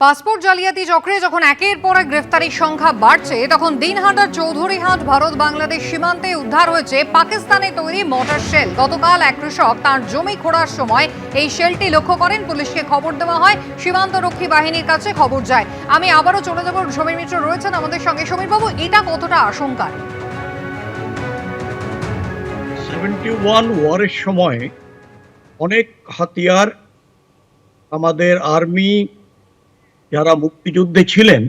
Passport জালিয়াতি চক্রে যখন একের পর গ্রেফতারির সংখ্যা বাড়ছে, তখন দিনহাটার চৌধুরীহাট, ভারত, বাংলাদেশ সীমান্তে উদ্ধার হয়েছে পাকিস্তানে তৈরি মোটর শেল। গতকাল এক কৃষক তার জমি খোঁড়ার সময় এই শেলটি লক্ষ্য করেন, পুলিশকে খবর দেওয়া হয়, সীমান্তরক্ষী বাহিনীর কাছে খবর যায়। আমি আবারও চলে যাব, সমীর মিত্র রয়েছেন আমাদের সঙ্গে। সমীরবাবু, এটা কতটা আশঙ্কার? ওয়ান সময় অনেক হাতিয়ার আমাদের আর্মি যারা মুক্তিযুদ্ধে ছিলেন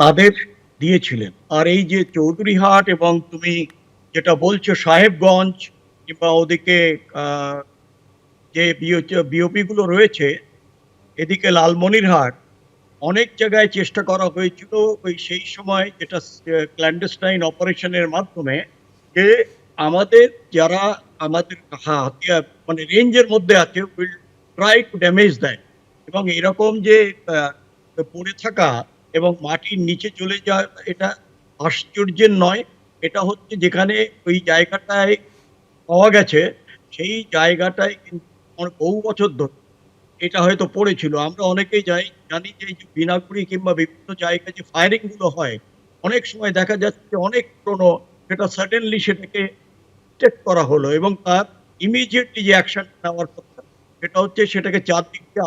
তাদের দিয়েছিলেন। আর এই যে চৌধুরীহাট এবং তুমি যেটা বলছো সাহেবগঞ্জ কিংবা ওদিকে যে বিওপি গুলো রয়েছে এদিকে লালমনিরহাট অনেক জায়গায় চেষ্টা করা হয়েছিল ওই সেই সময় যেটা ক্ল্যান্ডেস্টাইন অপারেশনের মাধ্যমে যে আমাদের যারা আমাদের হাতিয়ার মানে রেঞ্জের মধ্যে আছে উইল ট্রাই টু ড্যামেজ দেয় এবং এরকম যে পড়ে থাকা এবং মাটির নিচে চলে যাওয়া, এটা আশ্চর্যের নয়। এটা হচ্ছে যেখানে ওই জায়গাটায় পাওয়া গেছে, সেই জায়গাটায় কিন্তু বহু বছর ধরে এটা হয়তো পড়েছিল। আমরা অনেকেই যাই, জানি যে এই যে বিনাগুড়ি কিংবা বিভিন্ন জায়গায় যে ফায়ারিংগুলো হয়, অনেক সময় দেখা যাচ্ছে অনেক পুরনো সেটা সাডেনলি সেটাকে চেক করা হলো এবং তার ইমিডিয়েটলি যে অ্যাকশন নেওয়ার কথা, সেটা হচ্ছে সেটাকে চারদিকে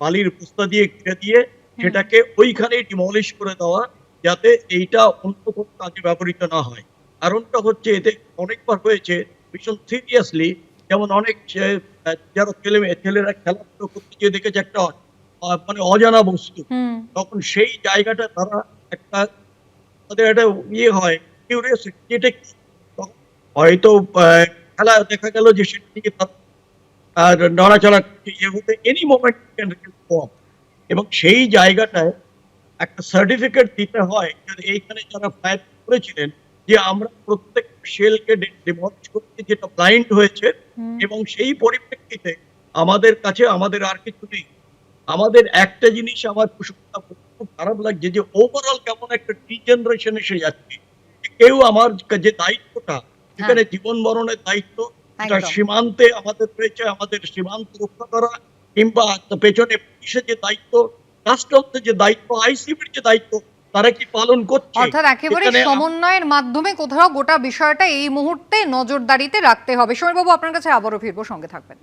বালির বস্তা দিয়ে ঘিরে দিয়ে সেটাকে ওইখানেই ডিমলিশ করে দেওয়া যাতে এইটা অন্য কোনো কাজে ব্যবহৃত না হয়। কারণটা হচ্ছে এতে অনেকবার হয়েছে ভীষণ সিরিয়াসলি যেমন অনেক যারা ছেলে ছেলেরা খেলাধুলো করতে গিয়ে দেখেছে একটা মানে অজানা বস্তু। তখন সেই জায়গাটা তারা একটা তাদের একটা ইয়ে হয় কিউরিয়াসিটি যেটা হয়তো খেলা দেখা গেল যে সেটা থেকে তার আর নড়াচড়া ইয়ে হতে এনি মোমেন্ট কম এবং সেই জায়গাটায় একটা সার্টিফিকেট দিতে হয় এইখানে যারা ফায়ার করেছিলেন যে আমরা প্রত্যেক শেলকে ডিমলিশ করতে যেটা ব্লাইন্ড হয়েছে এবং সেই পরিপ্রেক্ষিতে আমাদের কাছে আমাদের আর কিছু নেই। আমাদের একটা জিনিস আমার খুব খুব খারাপ লাগছে যে ওভারঅল কেমন একটা ডিজেনারেশন এসে যাচ্ছে। কেউ আমার যে দায়িত্বটা এখানে জীবন মরণের দায়িত্ব সীমান্তে আমাদের রয়েছে আমাদের সীমান্ত রক্ষা করা কিংবা পেছনে পুলিশের যে দায়িত্ব রাষ্ট্রত্বের যে দায়িত্ব আইসিবির যে দায়িত্ব তারা কি পালন করছে? অর্থাৎ একেবারে সমন্বয়ের মাধ্যমে কোথাও গোটা বিষয়টা এই মুহূর্তে নজরদারিতে রাখতে হবে। সমীরবাবু আপনার কাছে আবারও ফিরবো সঙ্গে থাকবেন।